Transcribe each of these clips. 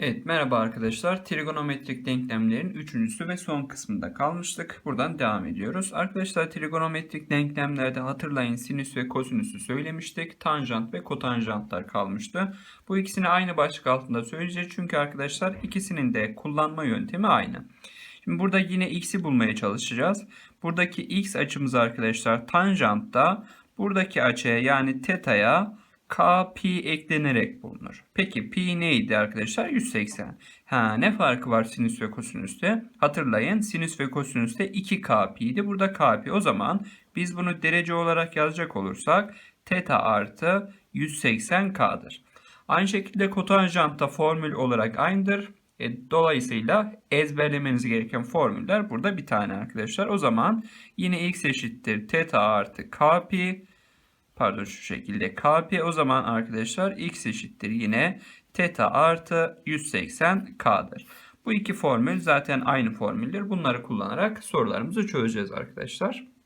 Evet merhaba arkadaşlar. Trigonometrik denklemlerin üçüncüsü ve son kısmında kalmıştık. Buradan devam ediyoruz. Arkadaşlar trigonometrik denklemlerde hatırlayın sinüs ve kosinüsü söylemiştik. Tanjant ve kotanjantlar kalmıştı. Bu ikisini aynı başlık altında söyleyeceğiz. Çünkü arkadaşlar ikisinin de kullanma yöntemi aynı. Şimdi burada yine x'i bulmaya çalışacağız. Buradaki x açımız arkadaşlar tanjantta buradaki açıya yani teta'ya k pi eklenerek bulunur. Peki pi neydi arkadaşlar? 180. Ha ne farkı var sinüs ve kosinüste? Hatırlayın sinüs ve kosinüste 2k pi'ydi. Burada k pi. O zaman biz bunu derece olarak yazacak olursak teta artı 180k'dır. Aynı şekilde kotanjantta formül olarak aynıdır. E, dolayısıyla ezberlemeniz gereken formüller burada bir tane arkadaşlar. O zaman yine x eşittir teta artı k pardon şu şekilde kp o zaman arkadaşlar x eşittir yine teta artı 180k'dır. Bu iki formül zaten aynı formüldür. Bunları kullanarak sorularımızı çözeceğiz arkadaşlar.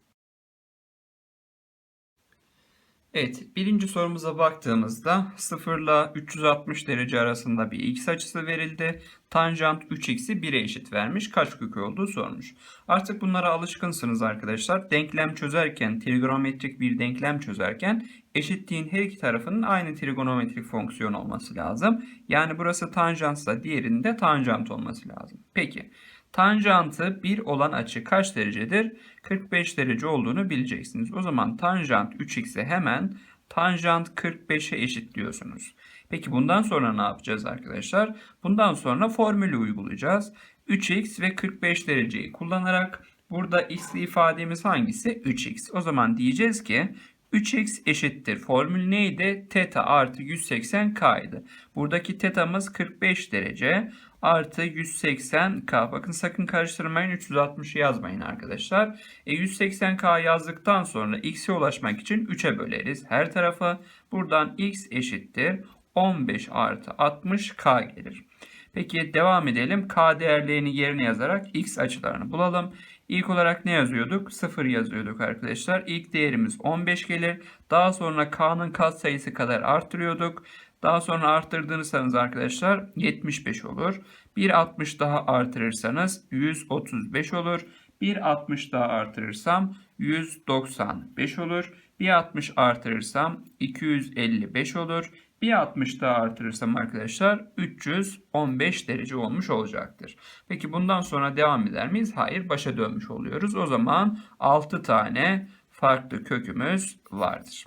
Evet, birinci sorumuza baktığımızda 0 ile 360 derece arasında bir x açısı verildi. Tanjant 3x'i 1'e eşit vermiş. Kaç kök olduğu sormuş. Artık bunlara alışkınsınız arkadaşlar. Denklem çözerken, trigonometrik bir denklem çözerken eşitliğin her iki tarafının aynı trigonometrik fonksiyon olması lazım. Yani burası tanjantsa diğerinde tanjant olması lazım. Peki. Tanjantı 1 olan açı kaç derecedir? 45 derece olduğunu bileceksiniz. O zaman tanjant 3x'e hemen tanjant 45'e eşitliyorsunuz. Peki bundan sonra ne yapacağız arkadaşlar? Bundan sonra formülü uygulayacağız. 3x ve 45 dereceyi kullanarak burada x'li ifademiz hangisi? 3x. O zaman diyeceğiz ki 3x eşittir. Formül neydi? Teta artı 180k idi. Buradaki tetamız 45 derece artı 180k. Bakın sakın karıştırmayın 360'ı yazmayın arkadaşlar. E 180k yazdıktan sonra x'e ulaşmak için 3'e böleriz her tarafı. Buradan x eşittir 15 artı 60k gelir. Peki devam edelim. K değerlerini yerine yazarak x açılarını bulalım. İlk olarak ne yazıyorduk? 0 yazıyorduk arkadaşlar. İlk değerimiz 15 gelir. Daha sonra K'nın kat sayısı kadar arttırıyorduk. Daha sonra arttırdığınızsanız arkadaşlar 75 olur. 1.60 daha artırırsanız 135 olur. 1.60 daha artırırsam 195 olur. 1.60 artırırsam 255 olur. Bir 60 daha artırırsam arkadaşlar 315 derece olmuş olacaktır. Peki bundan sonra devam eder miyiz? Hayır başa dönmüş oluyoruz. O zaman 6 tane farklı kökümüz vardır.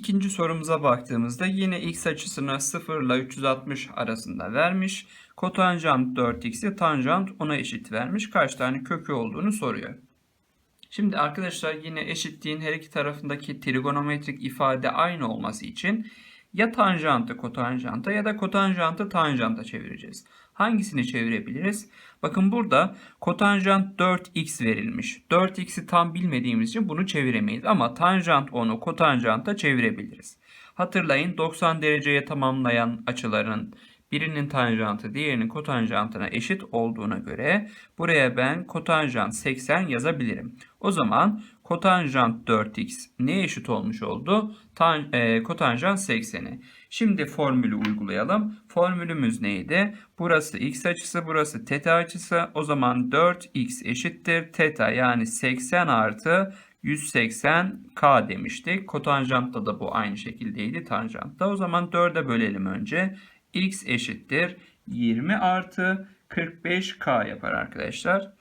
İkinci sorumuza baktığımızda yine x açısını 0 ile 360 arasında vermiş. Kotanjant 4x'i tanjant 10'a eşit vermiş. Kaç tane kökü olduğunu soruyor. Şimdi arkadaşlar yine eşitliğin her iki tarafındaki trigonometrik ifade aynı olması için ya tanjantı kotanjanta ya da kotanjantı tanjanta çevireceğiz. Hangisini çevirebiliriz? Bakın burada kotanjant 4x verilmiş. 4x'i tam bilmediğimiz için bunu çeviremeyiz ama tanjant onu kotanjanta çevirebiliriz. Hatırlayın 90 dereceye tamamlayan açıların birinin tanjantı diğerinin kotanjantına eşit olduğuna göre buraya ben kotanjant 80 yazabilirim. O zaman kotanjant 4x ne eşit olmuş oldu? Tan, e, kotanjant 80'e. Şimdi formülü uygulayalım. Formülümüz neydi? Burası x açısı, burası teta açısı. O zaman 4x eşittir teta yani 80 artı 180k demiştik. Kotanjantta da bu aynı şekildeydi tanjantta. O zaman 4'e bölelim önce x eşittir 20 artı 45k yapar arkadaşlar.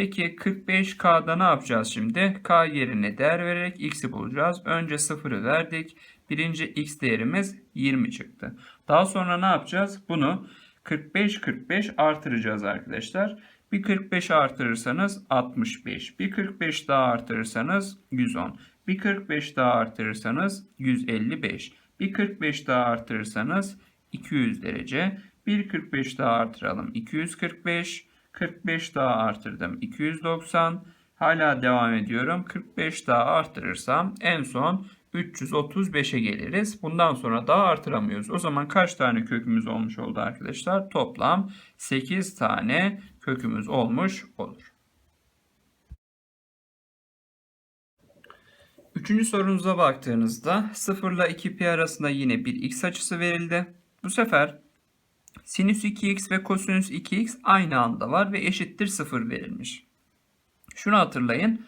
Peki 45k'da ne yapacağız şimdi? k yerine değer vererek x'i bulacağız. Önce 0'ı verdik. Birinci x değerimiz 20 çıktı. Daha sonra ne yapacağız? Bunu 45 45 artıracağız arkadaşlar. Bir 45 artırırsanız 65. Bir 45 daha artırırsanız 110. Bir 45 daha artırırsanız 155. Bir 45 daha artırırsanız 200 derece. 1.45 daha artıralım. 245. 45 daha artırdım. 290. Hala devam ediyorum. 45 daha artırırsam en son 335'e geliriz. Bundan sonra daha artıramıyoruz. O zaman kaç tane kökümüz olmuş oldu arkadaşlar? Toplam 8 tane kökümüz olmuş olur. Üçüncü sorunuza baktığınızda 0 ile 2pi arasında yine bir x açısı verildi. Bu sefer sinüs 2x ve kosinüs 2x aynı anda var ve eşittir 0 verilmiş. Şunu hatırlayın.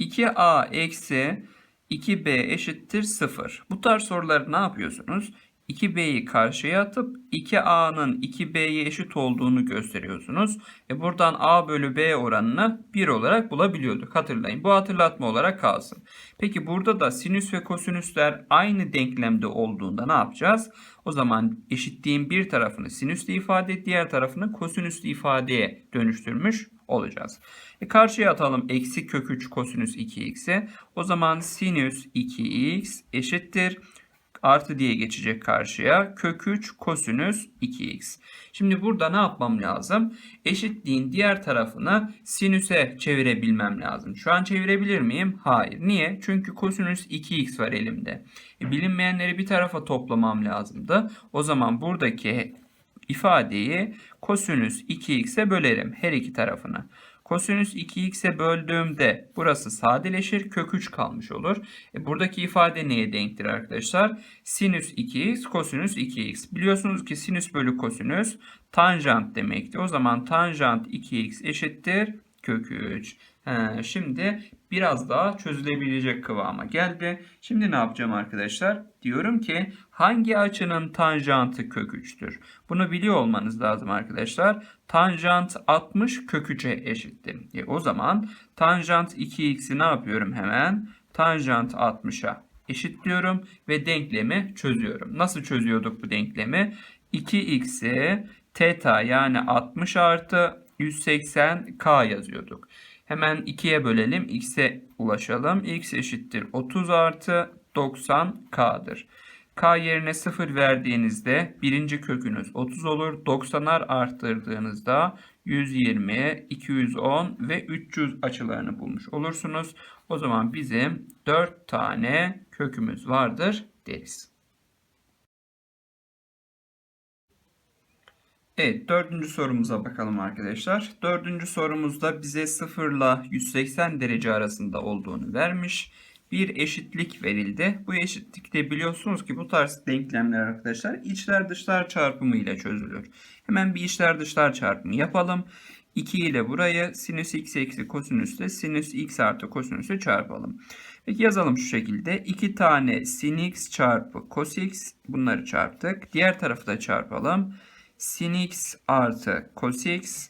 2a eksi 2b eşittir 0. Bu tarz soruları ne yapıyorsunuz? 2b'yi karşıya atıp 2a'nın 2b'ye eşit olduğunu gösteriyorsunuz. E buradan a bölü b oranını 1 olarak bulabiliyorduk. Hatırlayın. Bu hatırlatma olarak kalsın. Peki burada da sinüs ve kosinüsler aynı denklemde olduğunda ne yapacağız? O zaman eşitliğin bir tarafını sinüsle ifade, diğer tarafını kosinüsle ifadeye dönüştürmüş olacağız. E karşıya atalım eksi kök 3 kosinüs 2x'e. O zaman sinüs 2x eşittir artı diye geçecek karşıya. Kök 3 kosinüs 2x. Şimdi burada ne yapmam lazım? Eşitliğin diğer tarafını sinüse çevirebilmem lazım. Şu an çevirebilir miyim? Hayır. Niye? Çünkü kosinüs 2x var elimde. E, bilinmeyenleri bir tarafa toplamam lazımdı. O zaman buradaki ifadeyi kosinüs 2x'e bölerim her iki tarafını. Kosinüs 2x'e böldüğümde burası sadeleşir. Kök 3 kalmış olur. E buradaki ifade neye denktir arkadaşlar? Sinüs 2x, kosinüs 2x. Biliyorsunuz ki sinüs bölü kosinüs tanjant demekti. O zaman tanjant 2x eşittir kök 3. He, şimdi biraz daha çözülebilecek kıvama geldi. Şimdi ne yapacağım arkadaşlar? Diyorum ki hangi açının tanjantı kök 3'tür? Bunu biliyor olmanız lazım arkadaşlar. Tanjant 60 kök 3'e eşittir. E, o zaman tanjant 2x'i ne yapıyorum hemen? Tanjant 60'a eşitliyorum ve denklemi çözüyorum. Nasıl çözüyorduk bu denklemi? 2x'i teta yani 60 artı 180k yazıyorduk. Hemen 2'ye bölelim. X'e ulaşalım. X eşittir 30 artı 90K'dır. K yerine 0 verdiğinizde birinci kökünüz 30 olur. 90'ar arttırdığınızda 120, 210 ve 300 açılarını bulmuş olursunuz. O zaman bizim 4 tane kökümüz vardır deriz. Evet dördüncü sorumuza bakalım arkadaşlar. Dördüncü sorumuzda bize 0 ile 180 derece arasında olduğunu vermiş. Bir eşitlik verildi. Bu eşitlikte biliyorsunuz ki bu tarz denklemler arkadaşlar içler dışlar çarpımı ile çözülür. Hemen bir içler dışlar çarpımı yapalım. 2 ile burayı sinüs x eksi kosinüsle sinüs x artı kosinüsü çarpalım. Peki yazalım şu şekilde. 2 tane sin x çarpı cos x bunları çarptık. Diğer tarafı da çarpalım sin x artı cos x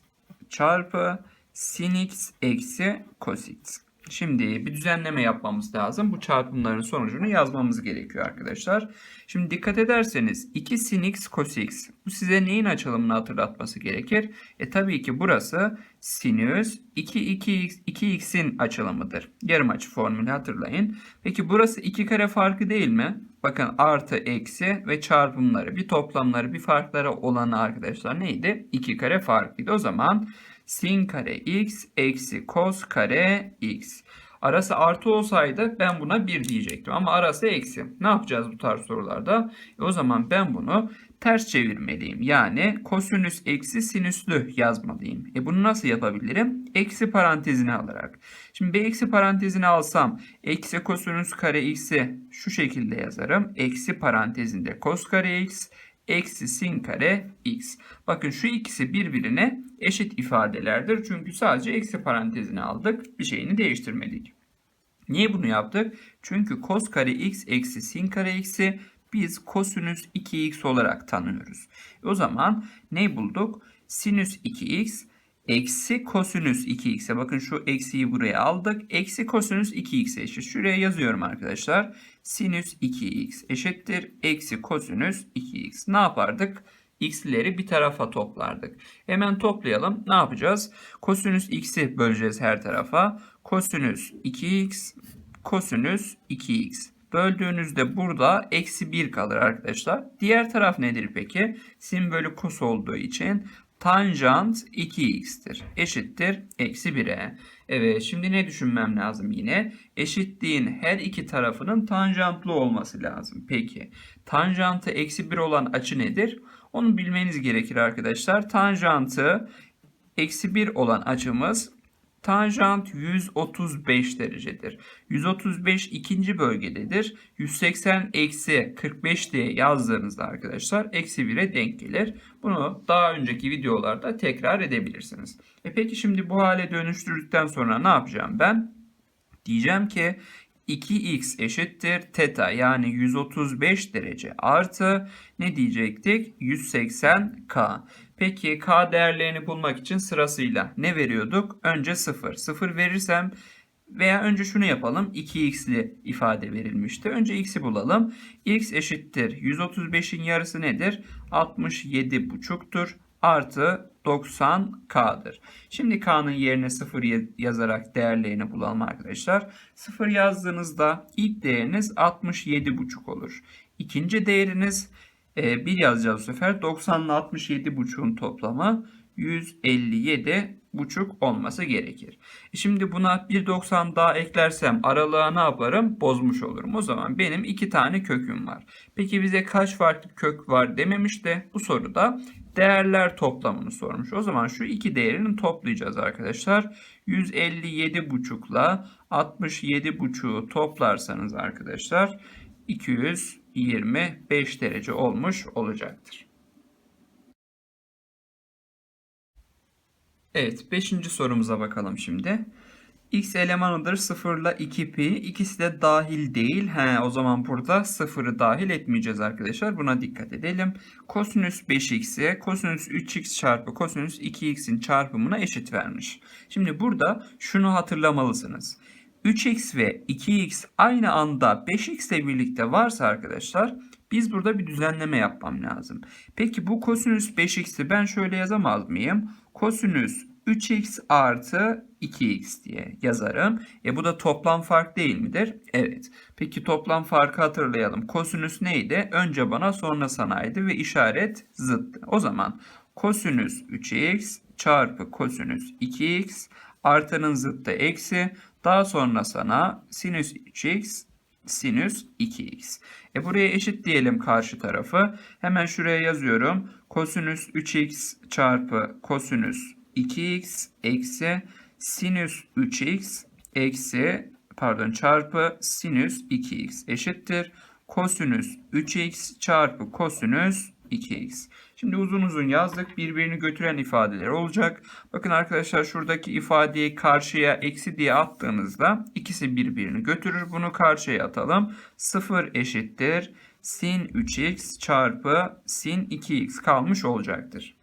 çarpı sin x eksi cos x. Şimdi bir düzenleme yapmamız lazım. Bu çarpımların sonucunu yazmamız gerekiyor arkadaşlar. Şimdi dikkat ederseniz 2 sin x cos x. Bu size neyin açılımını hatırlatması gerekir? E tabii ki burası sinüs 2 2x 2x'in açılımıdır. Yarım açı formülü hatırlayın. Peki burası 2 kare farkı değil mi? Bakın artı eksi ve çarpımları bir toplamları bir farkları olanı arkadaşlar neydi? 2 kare farkıydı. O zaman sin kare x eksi cos kare x. Arası artı olsaydı ben buna 1 diyecektim ama arası eksi. Ne yapacağız bu tarz sorularda? E o zaman ben bunu ters çevirmeliyim. Yani kosinüs eksi sinüslü yazmalıyım. E bunu nasıl yapabilirim? Eksi parantezini alarak. Şimdi bir eksi parantezini alsam eksi kosinüs kare x'i şu şekilde yazarım. Eksi parantezinde kos kare x eksi sin kare x. Bakın şu ikisi birbirine eşit ifadelerdir. Çünkü sadece eksi parantezini aldık. Bir şeyini değiştirmedik. Niye bunu yaptık? Çünkü kos kare x eksi sin kare x'i biz kosinüs 2x olarak tanıyoruz. E o zaman ne bulduk? Sinüs 2x eksi kosinüs 2x'e bakın şu eksiyi buraya aldık. Eksi kosinüs 2x eşit. Şuraya yazıyorum arkadaşlar. Sinüs 2x eşittir. Eksi kosinüs 2x. Ne yapardık? x'leri bir tarafa toplardık. Hemen toplayalım. Ne yapacağız? Kosinüs x'i böleceğiz her tarafa. Kosinüs 2x, kosinüs 2x. Böldüğünüzde burada eksi 1 kalır arkadaşlar. Diğer taraf nedir peki? Sin kos olduğu için tanjant 2x'tir. Eşittir eksi 1'e. Evet şimdi ne düşünmem lazım yine? Eşitliğin her iki tarafının tanjantlı olması lazım. Peki tanjantı eksi 1 olan açı nedir? Onu bilmeniz gerekir arkadaşlar. Tanjantı eksi 1 olan açımız Tanjant 135 derecedir. 135 ikinci bölgededir. 180 eksi 45 diye yazdığınızda arkadaşlar eksi 1'e denk gelir. Bunu daha önceki videolarda tekrar edebilirsiniz. E peki şimdi bu hale dönüştürdükten sonra ne yapacağım ben? Diyeceğim ki 2x eşittir teta yani 135 derece artı ne diyecektik? 180k. Peki k değerlerini bulmak için sırasıyla ne veriyorduk? Önce 0. 0 verirsem veya önce şunu yapalım. 2x'li ifade verilmişti. Önce x'i bulalım. x eşittir. 135'in yarısı nedir? 67,5'tur. Artı 90k'dır. Şimdi k'nın yerine 0 yazarak değerlerini bulalım arkadaşlar. 0 yazdığınızda ilk değeriniz 67,5 olur. İkinci değeriniz 1 yazacağız bu sefer. 90 ile 67,5'un toplamı 157,5 olması gerekir. E şimdi buna 1.90 daha eklersem aralığa ne yaparım? Bozmuş olurum. O zaman benim iki tane köküm var. Peki bize kaç farklı kök var dememiş de bu soruda değerler toplamını sormuş. O zaman şu iki değerini toplayacağız arkadaşlar. 157,5 ile 67,5'u toplarsanız arkadaşlar 225 derece olmuş olacaktır. Evet 5. sorumuza bakalım şimdi. X elemanıdır 0 ile 2pi. İkisi de dahil değil. He, o zaman burada 0'ı dahil etmeyeceğiz arkadaşlar. Buna dikkat edelim. Kosinüs 5x'e kosinüs 3x çarpı kosinüs 2x'in çarpımına eşit vermiş. Şimdi burada şunu hatırlamalısınız. 3x ve 2x aynı anda 5x ile birlikte varsa arkadaşlar biz burada bir düzenleme yapmam lazım. Peki bu kosinüs 5x'i ben şöyle yazamaz mıyım? Kosinüs 3x artı 2x diye yazarım. E bu da toplam fark değil midir? Evet. Peki toplam farkı hatırlayalım. Kosinüs neydi? Önce bana sonra sanaydı ve işaret zıttı. O zaman kosinüs 3x çarpı kosinüs 2x artanın zıttı eksi. Daha sonra sana sinüs 3x sinüs 2x. E buraya eşit diyelim karşı tarafı. Hemen şuraya yazıyorum. Kosinüs 3x çarpı kosinüs 2x eksi sinüs 3x eksi pardon çarpı sinüs 2x eşittir. Kosinüs 3x çarpı kosinüs 2x. Şimdi uzun uzun yazdık. Birbirini götüren ifadeler olacak. Bakın arkadaşlar şuradaki ifadeyi karşıya eksi diye attığınızda ikisi birbirini götürür. Bunu karşıya atalım. 0 eşittir. Sin 3x çarpı sin 2x kalmış olacaktır.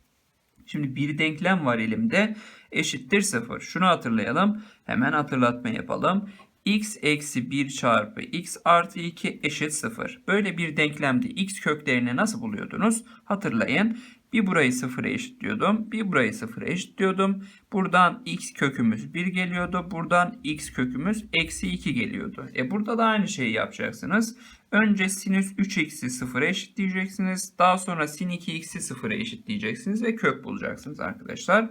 Şimdi bir denklem var elimde. Eşittir 0. Şunu hatırlayalım. Hemen hatırlatma yapalım. X eksi 1 çarpı x artı 2 eşit 0. Böyle bir denklemde x köklerini nasıl buluyordunuz? Hatırlayın. Bir burayı sıfıra eşitliyordum. Bir burayı sıfıra eşitliyordum. Buradan x kökümüz 1 geliyordu. Buradan x kökümüz eksi 2 geliyordu. E burada da aynı şeyi yapacaksınız. Önce sinüs 3x'i sıfıra eşitleyeceksiniz. Daha sonra sin 2x'i sıfıra eşitleyeceksiniz ve kök bulacaksınız arkadaşlar.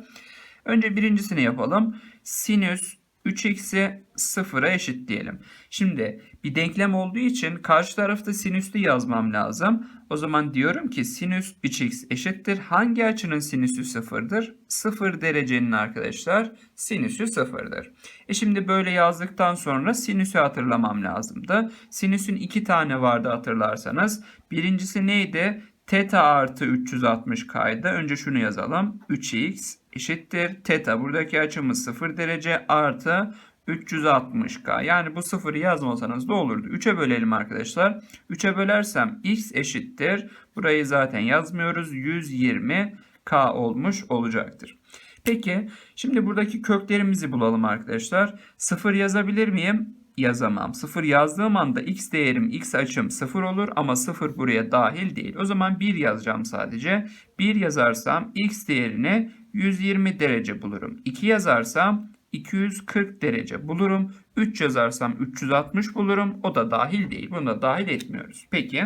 Önce birincisini yapalım. Sinüs 3x'i sıfıra eşitleyelim. Şimdi bir denklem olduğu için karşı tarafta sinüslü yazmam lazım. O zaman diyorum ki sinüs 3x eşittir. Hangi açının sinüsü sıfırdır? Sıfır derecenin arkadaşlar sinüsü sıfırdır. E şimdi böyle yazdıktan sonra sinüsü hatırlamam lazımdı. Sinüsün iki tane vardı hatırlarsanız. Birincisi neydi? Teta artı 360 kaydı. Önce şunu yazalım. 3x eşittir. Teta buradaki açımız 0 derece artı 360k. Yani bu sıfırı yazmasanız da olurdu. 3'e bölelim arkadaşlar. 3'e bölersem x eşittir. Burayı zaten yazmıyoruz. 120k olmuş olacaktır. Peki şimdi buradaki köklerimizi bulalım arkadaşlar. 0 yazabilir miyim? Yazamam. 0 yazdığım anda x değerim x açım 0 olur ama 0 buraya dahil değil. O zaman 1 yazacağım sadece. 1 yazarsam x değerini 120 derece bulurum. 2 yazarsam 240 derece bulurum. 3 yazarsam 360 bulurum. O da dahil değil. Bunu da dahil etmiyoruz. Peki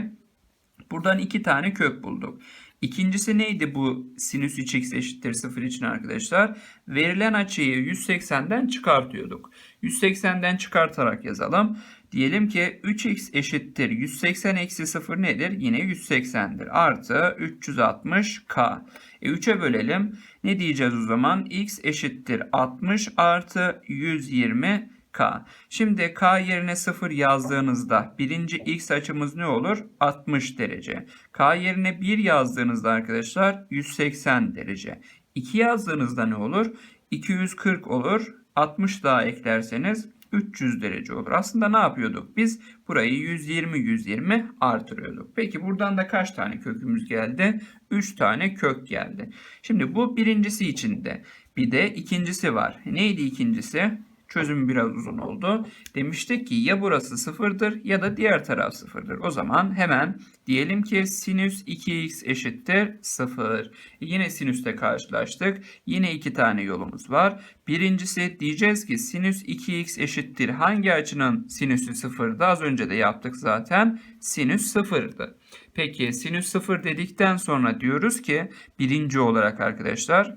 buradan 2 tane kök bulduk. İkincisi neydi bu sinüs 3x eşittir 0 için arkadaşlar? Verilen açıyı 180'den çıkartıyorduk. 180'den çıkartarak yazalım. Diyelim ki 3x eşittir 180 eksi 0 nedir? Yine 180'dir. Artı 360k. E 3'e bölelim. Ne diyeceğiz o zaman? x eşittir 60 artı 120 k. Şimdi k yerine 0 yazdığınızda birinci x açımız ne olur? 60 derece. k yerine 1 yazdığınızda arkadaşlar 180 derece. 2 yazdığınızda ne olur? 240 olur. 60 daha eklerseniz 300 derece olur. Aslında ne yapıyorduk? Biz burayı 120-120 artırıyorduk. Peki buradan da kaç tane kökümüz geldi? 3 tane kök geldi. Şimdi bu birincisi içinde. Bir de ikincisi var. Neydi ikincisi? Çözüm biraz uzun oldu. Demiştik ki ya burası sıfırdır ya da diğer taraf sıfırdır. O zaman hemen diyelim ki sinüs 2x eşittir 0. Yine sinüste karşılaştık. Yine iki tane yolumuz var. Birincisi diyeceğiz ki sinüs 2x eşittir. Hangi açının sinüsü sıfırdı? Az önce de yaptık zaten. Sinüs sıfırdı. Peki sinüs sıfır dedikten sonra diyoruz ki birinci olarak arkadaşlar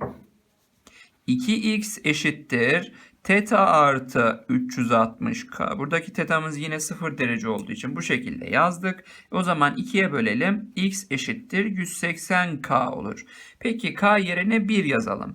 2x eşittir Teta artı 360k. Buradaki tetamız yine 0 derece olduğu için bu şekilde yazdık. O zaman 2'ye bölelim. x eşittir 180k olur. Peki k yerine 1 yazalım.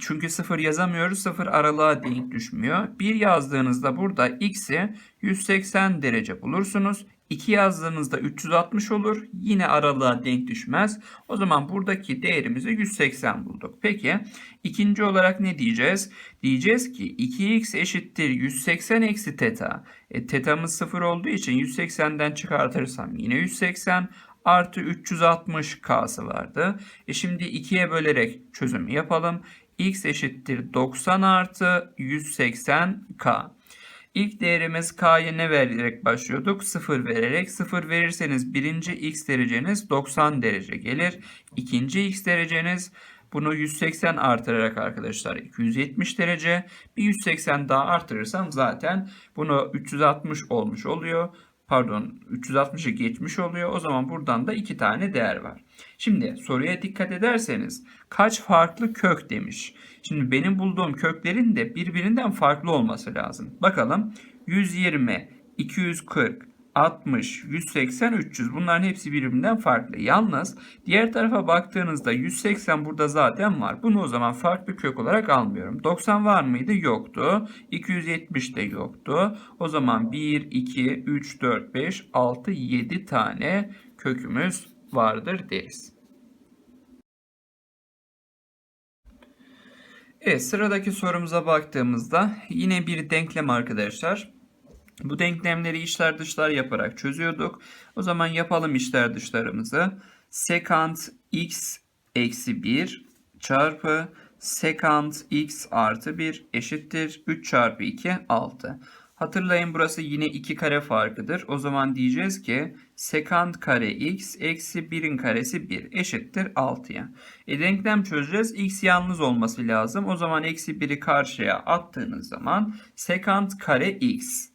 Çünkü 0 yazamıyoruz. 0 aralığa denk düşmüyor. 1 yazdığınızda burada x'i 180 derece bulursunuz. 2 yazdığınızda 360 olur. Yine aralığa denk düşmez. O zaman buradaki değerimizi 180 bulduk. Peki ikinci olarak ne diyeceğiz? Diyeceğiz ki 2x eşittir 180 eksi teta. E, tetamız 0 olduğu için 180'den çıkartırsam yine 180 artı 360 k'sı vardı. E şimdi 2'ye bölerek çözümü yapalım. x eşittir 90 artı 180 k. İlk değerimiz k'ya ne vererek başlıyorduk? 0 vererek. 0 verirseniz birinci x dereceniz 90 derece gelir. İkinci x dereceniz bunu 180 artırarak arkadaşlar 270 derece. Bir 180 daha artırırsam zaten bunu 360 olmuş oluyor. Pardon 360'ı geçmiş oluyor. O zaman buradan da iki tane değer var. Şimdi soruya dikkat ederseniz kaç farklı kök demiş. Şimdi benim bulduğum köklerin de birbirinden farklı olması lazım. Bakalım 120, 240, 60, 180, 300 bunların hepsi birbirinden farklı. Yalnız diğer tarafa baktığınızda 180 burada zaten var. Bunu o zaman farklı kök olarak almıyorum. 90 var mıydı? Yoktu. 270 de yoktu. O zaman 1, 2, 3, 4, 5, 6, 7 tane kökümüz vardır deriz. Evet sıradaki sorumuza baktığımızda yine bir denklem arkadaşlar. Bu denklemleri içler dışlar yaparak çözüyorduk. O zaman yapalım içler dışlarımızı. Sekant x eksi 1 çarpı sekant x artı 1 eşittir 3 çarpı 2 6. Hatırlayın burası yine 2 kare farkıdır. O zaman diyeceğiz ki sekant kare x eksi 1'in karesi 1 eşittir 6'ya. E denklem çözeceğiz. x yalnız olması lazım. O zaman eksi 1'i karşıya attığınız zaman sekant kare x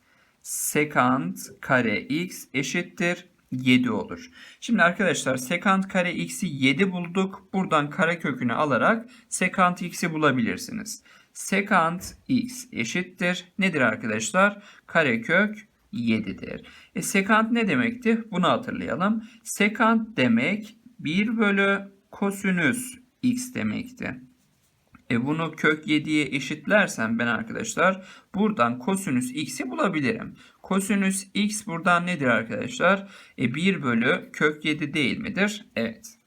sekant kare x eşittir 7 olur. Şimdi arkadaşlar sekant kare x'i 7 bulduk. Buradan kare kökünü alarak sekant x'i bulabilirsiniz. Sekant x eşittir. Nedir arkadaşlar? Karekök 7'dir. E sekant ne demekti? Bunu hatırlayalım. Sekant demek 1 bölü kosinüs x demekti. E bunu kök 7'ye eşitlersem ben arkadaşlar buradan kosinüs x'i bulabilirim. Kosinüs x buradan nedir arkadaşlar? E 1 bölü kök 7 değil midir? Evet.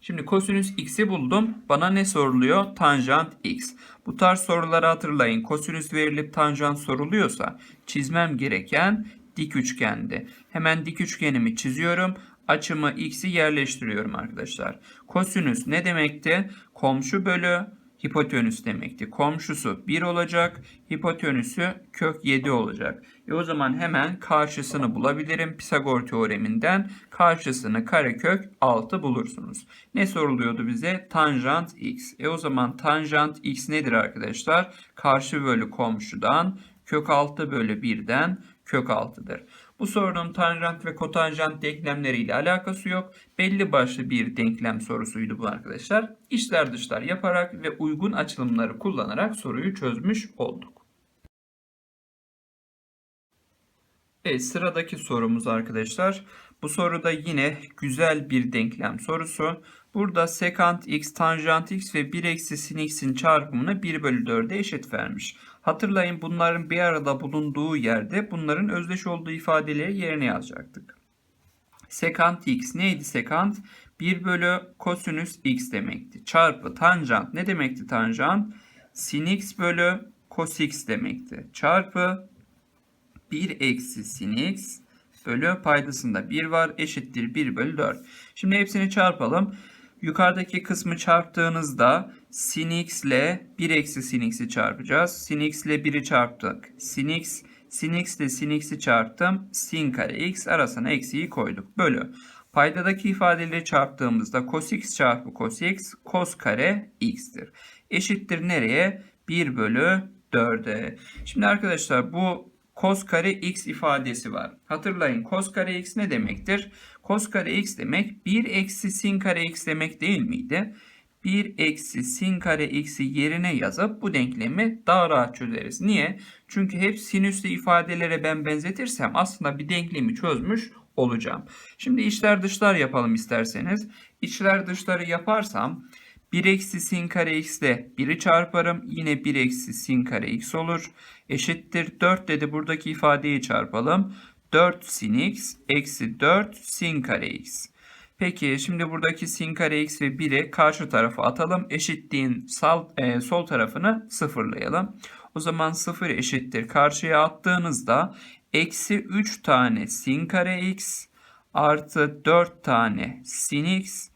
Şimdi kosinüs x'i buldum. Bana ne soruluyor? Tanjant x. Bu tarz soruları hatırlayın. Kosinüs verilip tanjant soruluyorsa çizmem gereken dik üçgendi. Hemen dik üçgenimi çiziyorum. Açımı x'i yerleştiriyorum arkadaşlar. Kosinüs ne demekti? Komşu bölü hipotenüs demekti. Komşusu 1 olacak. Hipotenüsü kök 7 olacak. E o zaman hemen karşısını bulabilirim. Pisagor teoreminden karşısını karekök 6 bulursunuz. Ne soruluyordu bize? Tanjant x. E o zaman tanjant x nedir arkadaşlar? Karşı bölü komşudan kök 6 bölü 1'den kök 6'dır. Bu sorunun tanjant ve kotanjant denklemleriyle alakası yok. Belli başlı bir denklem sorusuydu bu arkadaşlar. İçler dışlar yaparak ve uygun açılımları kullanarak soruyu çözmüş olduk. Evet sıradaki sorumuz arkadaşlar. Bu soruda yine güzel bir denklem sorusu. Burada sekant x, tanjant x ve 1 eksi sin x'in çarpımını 1 bölü 4'e eşit vermiş. Hatırlayın bunların bir arada bulunduğu yerde bunların özdeş olduğu ifadeleri yerine yazacaktık. Sekant x neydi sekant? 1 bölü kosinüs x demekti. Çarpı tanjant ne demekti tanjant? Sin x bölü cos x demekti. Çarpı 1 eksi sin x bölü paydasında 1 var eşittir 1 bölü 4. Şimdi hepsini çarpalım. Yukarıdaki kısmı çarptığınızda sin x ile 1 eksi sin x'i çarpacağız. Sin x ile 1'i çarptık. Sin x, sin x ile sin x'i çarptım. Sin kare x arasına eksiği koyduk. Bölü. Paydadaki ifadeleri çarptığımızda cos x çarpı cos x cos kare x'tir. Eşittir nereye? 1 bölü 4'e. Şimdi arkadaşlar bu cos kare x ifadesi var. Hatırlayın cos kare x ne demektir? Cos kare x demek 1 eksi sin kare x demek değil miydi? 1 eksi sin kare x'i yerine yazıp bu denklemi daha rahat çözeriz. Niye? Çünkü hep sinüslü ifadelere ben benzetirsem aslında bir denklemi çözmüş olacağım. Şimdi içler dışlar yapalım isterseniz. İçler dışları yaparsam 1 eksi sin kare x ile 1'i çarparım. Yine 1 eksi sin kare x olur. Eşittir 4 dedi buradaki ifadeyi çarpalım. 4 sin x eksi 4 sin kare x. Peki şimdi buradaki sin kare x ve 1'i karşı tarafa atalım. Eşitliğin sal, e, sol tarafını sıfırlayalım. O zaman 0 eşittir. Karşıya attığınızda eksi 3 tane sin kare x artı 4 tane sin x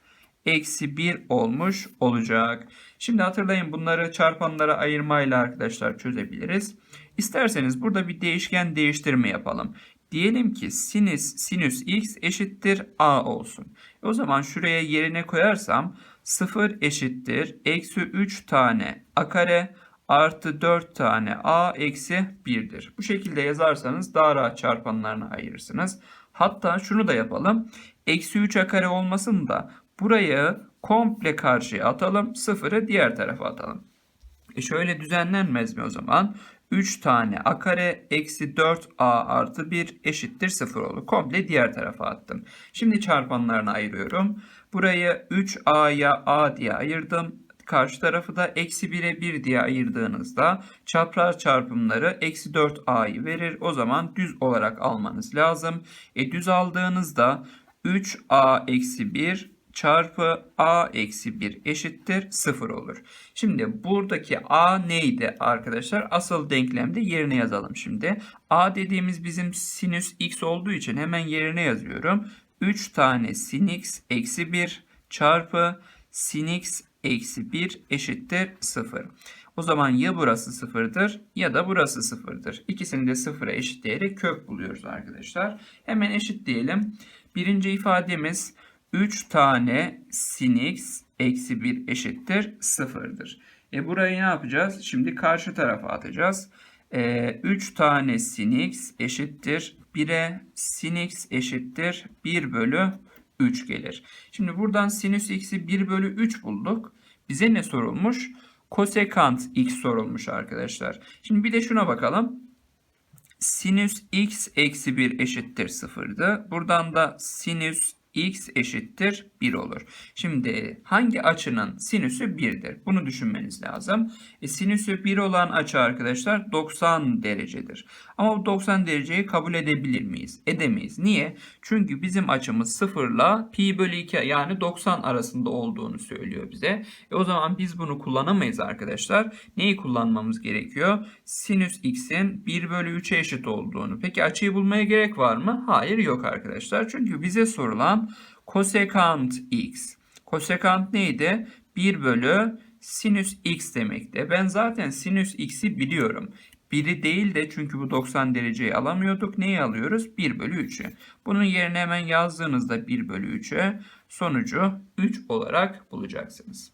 eksi 1 olmuş olacak. Şimdi hatırlayın bunları çarpanlara ayırmayla arkadaşlar çözebiliriz. İsterseniz burada bir değişken değiştirme yapalım. Diyelim ki sinüs, sinüs x eşittir a olsun. O zaman şuraya yerine koyarsam 0 eşittir eksi 3 tane a kare artı 4 tane a eksi 1'dir. Bu şekilde yazarsanız daha rahat çarpanlarına ayırırsınız. Hatta şunu da yapalım. Eksi 3 a kare olmasın da burayı komple karşıya atalım. Sıfırı diğer tarafa atalım. E şöyle düzenlenmez mi o zaman? 3 tane a kare eksi 4a artı 1 eşittir 0 olur. Komple diğer tarafa attım. Şimdi çarpanlarını ayırıyorum. Burayı 3a'ya a diye ayırdım. Karşı tarafı da eksi 1'e 1 diye ayırdığınızda çapraz çarpımları eksi 4a'yı verir. O zaman düz olarak almanız lazım. E düz aldığınızda 3a eksi 1 çarpı a eksi 1 eşittir 0 olur. Şimdi buradaki a neydi arkadaşlar? Asıl denklemde yerine yazalım şimdi. a dediğimiz bizim sinüs x olduğu için hemen yerine yazıyorum. 3 tane sin x eksi 1 çarpı sin x eksi 1 eşittir 0. O zaman ya burası sıfırdır ya da burası sıfırdır. İkisini de sıfıra eşitleyerek kök buluyoruz arkadaşlar. Hemen eşitleyelim. Birinci ifademiz 3 tane sin x eksi 1 eşittir 0'dır. E burayı ne yapacağız? Şimdi karşı tarafa atacağız. E, 3 tane sin x eşittir 1'e sin x eşittir 1 bölü 3 gelir. Şimdi buradan sinüs x'i 1 bölü 3 bulduk. Bize ne sorulmuş? Kosekant x sorulmuş arkadaşlar. Şimdi bir de şuna bakalım. Sinüs x eksi 1 eşittir 0'dı. Buradan da sinüs x eşittir 1 olur. Şimdi hangi açının sinüsü 1'dir? Bunu düşünmeniz lazım. E, sinüsü 1 olan açı arkadaşlar 90 derecedir. Ama bu 90 dereceyi kabul edebilir miyiz? Edemeyiz. Niye? Çünkü bizim açımız 0 ile pi bölü 2 yani 90 arasında olduğunu söylüyor bize. E, o zaman biz bunu kullanamayız arkadaşlar. Neyi kullanmamız gerekiyor? Sinüs x'in 1 bölü 3'e eşit olduğunu. Peki açıyı bulmaya gerek var mı? Hayır yok arkadaşlar. Çünkü bize sorulan kosekant x. Kosekant neydi? 1 bölü sinüs x demekti. Ben zaten sinüs x'i biliyorum. 1'i değil de çünkü bu 90 dereceyi alamıyorduk. Neyi alıyoruz? 1 bölü 3'ü. Bunun yerine hemen yazdığınızda 1 bölü 3'e sonucu 3 olarak bulacaksınız.